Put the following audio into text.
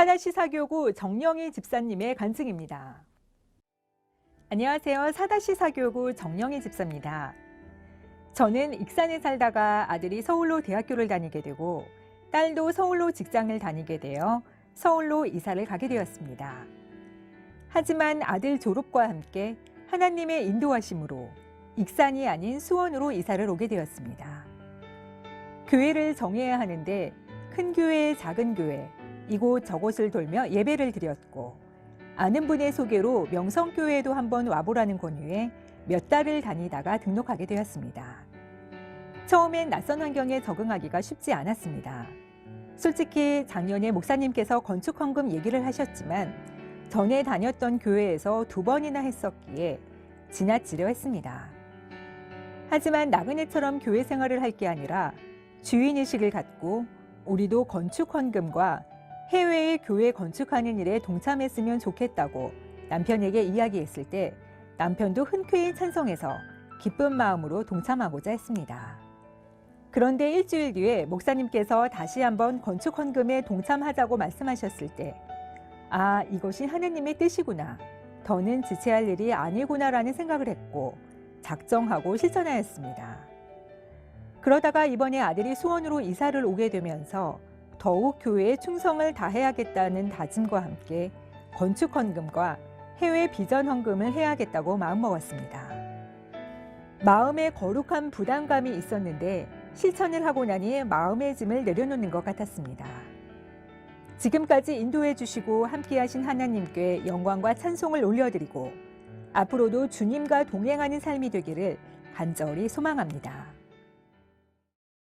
사다시 사교구 정영희 집사님의 간증입니다. 안녕하세요. 사다시 사교구 정영희 집사입니다. 저는 익산에 살다가 아들이 서울로 대학교를 다니게 되고 딸도 서울로 직장을 다니게 되어 서울로 이사를 가게 되었습니다. 하지만 아들 졸업과 함께 하나님의 인도하심으로 익산이 아닌 수원으로 이사를 오게 되었습니다. 교회를 정해야 하는데 큰 교회, 작은 교회, 이곳 저곳을 돌며 예배를 드렸고 아는 분의 소개로 명성교회에도 한번 와보라는 권유에 몇 달을 다니다가 등록하게 되었습니다. 처음엔 낯선 환경에 적응하기가 쉽지 않았습니다. 솔직히 작년에 목사님께서 건축헌금 얘기를 하셨지만 전에 다녔던 교회에서 두 번이나 했었기에 지나치려 했습니다. 하지만 나그네처럼 교회 생활을 할 게 아니라 주인의식을 갖고 우리도 건축헌금과 해외의 교회 건축하는 일에 동참했으면 좋겠다고 남편에게 이야기했을 때 남편도 흔쾌히 찬성해서 기쁜 마음으로 동참하고자 했습니다. 그런데 일주일 뒤에 목사님께서 다시 한번 건축 헌금에 동참하자고 말씀하셨을 때, 아, 이것이 하느님의 뜻이구나. 더는 지체할 일이 아니구나라는 생각을 했고, 작정하고 실천하였습니다. 그러다가 이번에 아들이 수원으로 이사를 오게 되면서 더욱 교회에 충성을 다해야겠다는 다짐과 함께 건축 헌금과 해외 비전 헌금을 해야겠다고 마음먹었습니다. 마음에 거룩한 부담감이 있었는데 실천을 하고 나니 마음의 짐을 내려놓는 것 같았습니다. 지금까지 인도해 주시고 함께하신 하나님께 영광과 찬송을 올려드리고 앞으로도 주님과 동행하는 삶이 되기를 간절히 소망합니다.